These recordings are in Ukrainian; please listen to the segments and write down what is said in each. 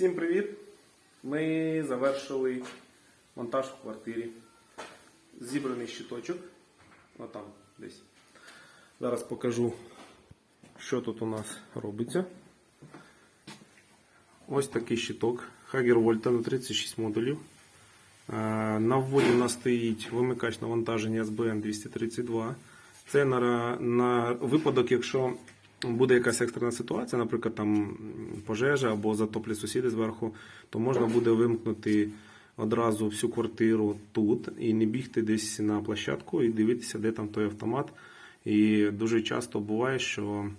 Всім привіт! Ми завершили монтаж в квартирі. Зібраний щиточок. Отам десь. Зараз покажу, що тут у нас робиться. Ось такий щиток Hager Volta на 36 модулів. Е, На вводі у нас стоїть вимикач навантаження SBN 232. Це на, на випадок, якщо буде якась екстрена ситуація, наприклад, там пожежа або затоплять сусіди зверху, то можна буде вимкнути одразу всю квартиру тут і не бігти десь на площадку і дивитися, де там той автомат. І дуже часто буває, що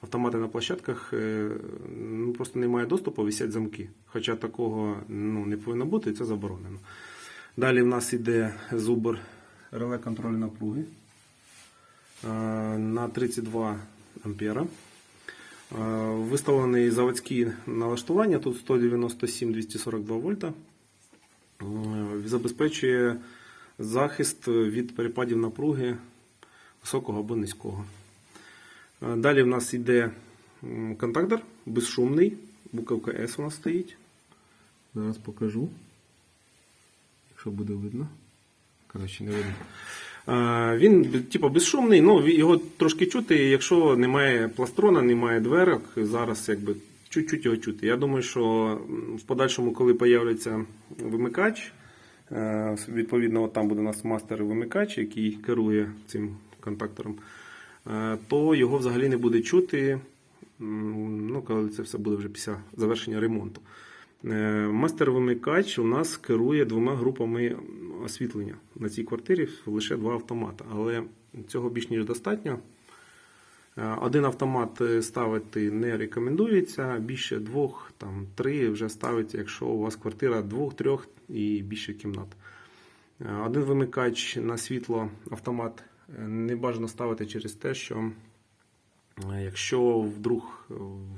автомати на площадках е, ну, просто немає доступу, висять замки. Хоча такого ну, не повинно бути, і це заборонено. Далі в нас йде зубр реле контролю напруги е, на 32 ампера. Виставлений заводські налаштування, тут 197-242 вольта. Е, Забезпечує захист від перепадів напруги високого або низького. Далі в нас йде контактор безшумний. Буковка S у нас стоїть. Зараз покажу. Якщо буде видно. Коротше, не видно. Він типу, безшумний, ну, його трошки чути, якщо немає пластрона, немає дверок, зараз якби чуть-чуть його чути. Я думаю, що в подальшому, коли появиться вимикач, е, відповідно, от там буде у нас мастер-вимикач, який керує цим контактором, е, то його взагалі не буде чути, ну, коли це все буде вже після завершення ремонту. Е, Мастер-вимикач у нас керує двома групами освітлення. На цій квартирі лише два автомати, але цього більш ніж достатньо. Е, Один автомат е, ставити не рекомендується, більше двох, там, три вже ставиться, якщо у вас квартира двох, трьох і більше кімнат. Е, Один вимикач на світло автомат не бажано ставити через те, що якщо вдруг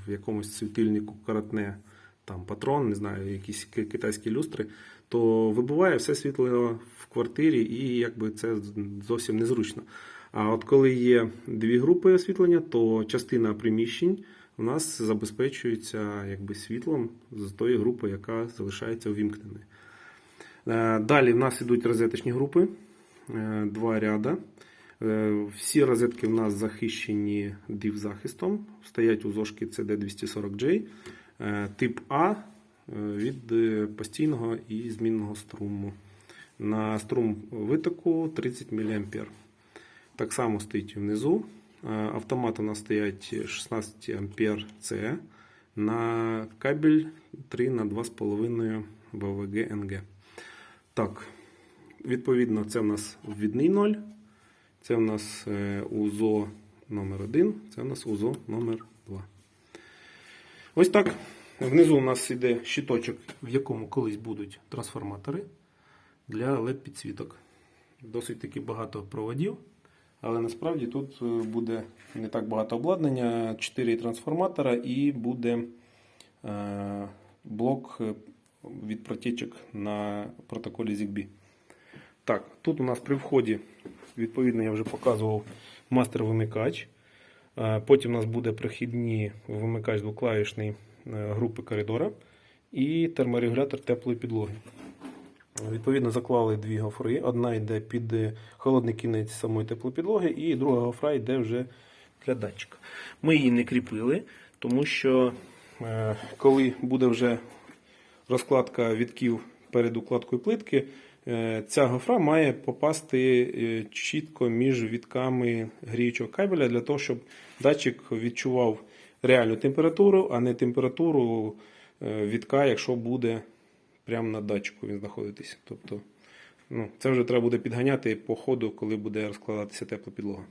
в якомусь світильнику коротне там патрон, не знаю, якісь китайські люстри, то вибуває все світло в квартирі і якби це зовсім незручно. А от коли є дві групи освітлення, то частина приміщень у нас забезпечується якби світлом з тої групи, яка залишається увімкненою. Е, Далі в нас йдуть розеточні групи, е, два ряда. Е, Всі розетки в нас захищені DIV-захистом, стоять у зошки CD240J, е, тип А від е, постійного і змінного струму. На струм витоку 30 мА. Так само стоїть внизу. Е, Автомат у нас стоять 16 ампер С на кабель 3 на 2,5 ВВГ НГ. Так, відповідно, це в нас ввідний 0. Це в нас е, УЗО номер 1, це в нас УЗО номер 2. Ось так. Внизу у нас йде щиточок, в якому колись будуть трансформатори для LED-підсвіток. Досить таки багато проводів. Але насправді тут е, буде не так багато обладнання, 4 трансформатора і буде е, блок е, від протічок на протоколі ZigBee. Так, тут у нас при вході, відповідно, я вже показував мастер-вимикач. Потім у нас буде прохідні вимикач двоклавішний групи коридора і терморегулятор теплої підлоги. Відповідно, заклали дві гофри. Одна йде під е, холодний кінець самої теплопідлоги, і друга гофра йде вже для датчика. Ми її не кріпили, тому що е, коли буде вже розкладка відків перед укладкою плитки, е, ця гофра має попасти е, чітко між вітками гріючого кабеля для того, щоб датчик відчував реальну температуру, а не температуру е, вітка, якщо буде прямо на датчику він знаходитись. Тобто, ну, це вже треба буде підганяти по ходу, коли буде розкладатися тепла підлога.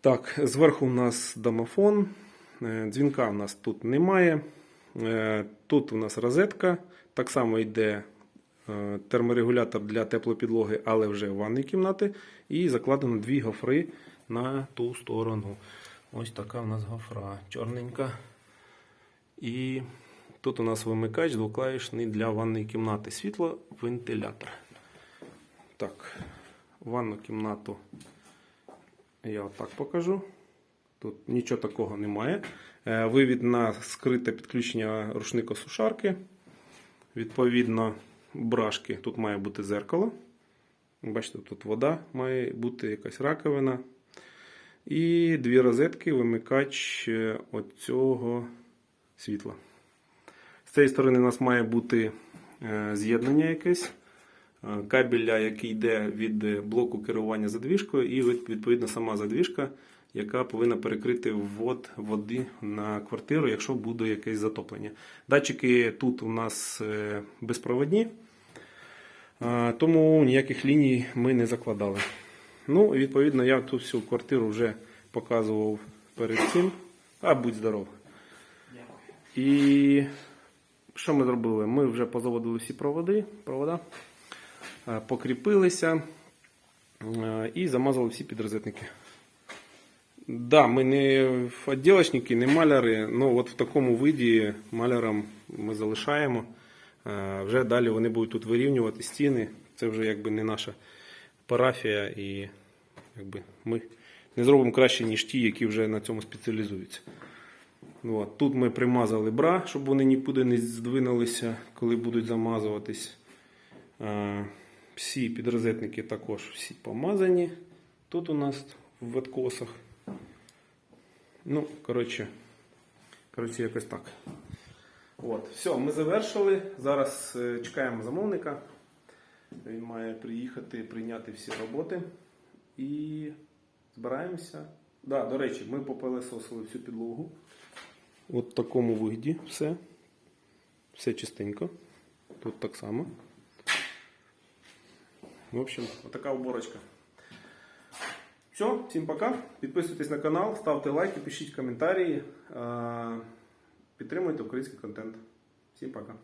Так, зверху у нас домофон. Е, Дзвінка у нас тут немає. Е, Тут у нас розетка. Так само йде терморегулятор для теплопідлоги, але вже в ванній кімнати. І закладено дві гофри на ту сторону. Ось така у нас гофра. Чорненька. І тут у нас вимикач двоклавішний для ванної кімнати. Світло-вентилятор. Так, ванну кімнату я отак покажу. Тут нічого такого немає. Е, Вивід на скрите підключення рушникосушарки. Відповідно, брашки. Тут має бути зеркало. Бачите, тут вода має бути якась раковина. І дві розетки, вимикач е, оцього світла. З цієї сторони у нас має бути е, з'єднання якесь. е, Кабеля, який йде від блоку керування задвіжкою, і від- відповідно сама задвіжка, яка повинна перекрити ввод води на квартиру, якщо буде якесь затоплення. Датчики тут у нас безпроводні, тому ніяких ліній ми не закладали. Ну, відповідно, я тут всю квартиру вже показував перед цим. А будь здоров. І що ми зробили? Ми вже позаводили всі проводи, провода, е, покріпилися е, і замазали всі підрозетники. Да, ми не відділочники, не маляри, але от в такому виді малярам ми залишаємо. Е, Вже далі вони будуть тут вирівнювати стіни. Це вже якби не наша парафія, і якби ми не зробимо краще, ніж ті, які вже на цьому спеціалізуються. От. Тут ми примазали бра, щоб вони нікуди не здвинулися, коли будуть замазуватись. Всі підрозетники також всі помазані. Тут у нас в откосах. Ну, коротше, коротше, якось так. От, все, ми завершили. Зараз е, чекаємо замовника. Він має приїхати, прийняти всі роботи. І збираємося. Да, до речі, ми попилесосили всю підлогу. От в такому вигляді все. Все чистенько. Тут так само. В общем, отака уборочка. Все, всім пока. Підписуйтесь на канал, ставте лайки, пишіть коментарі. Е, Підтримуйте український контент. Всім пока.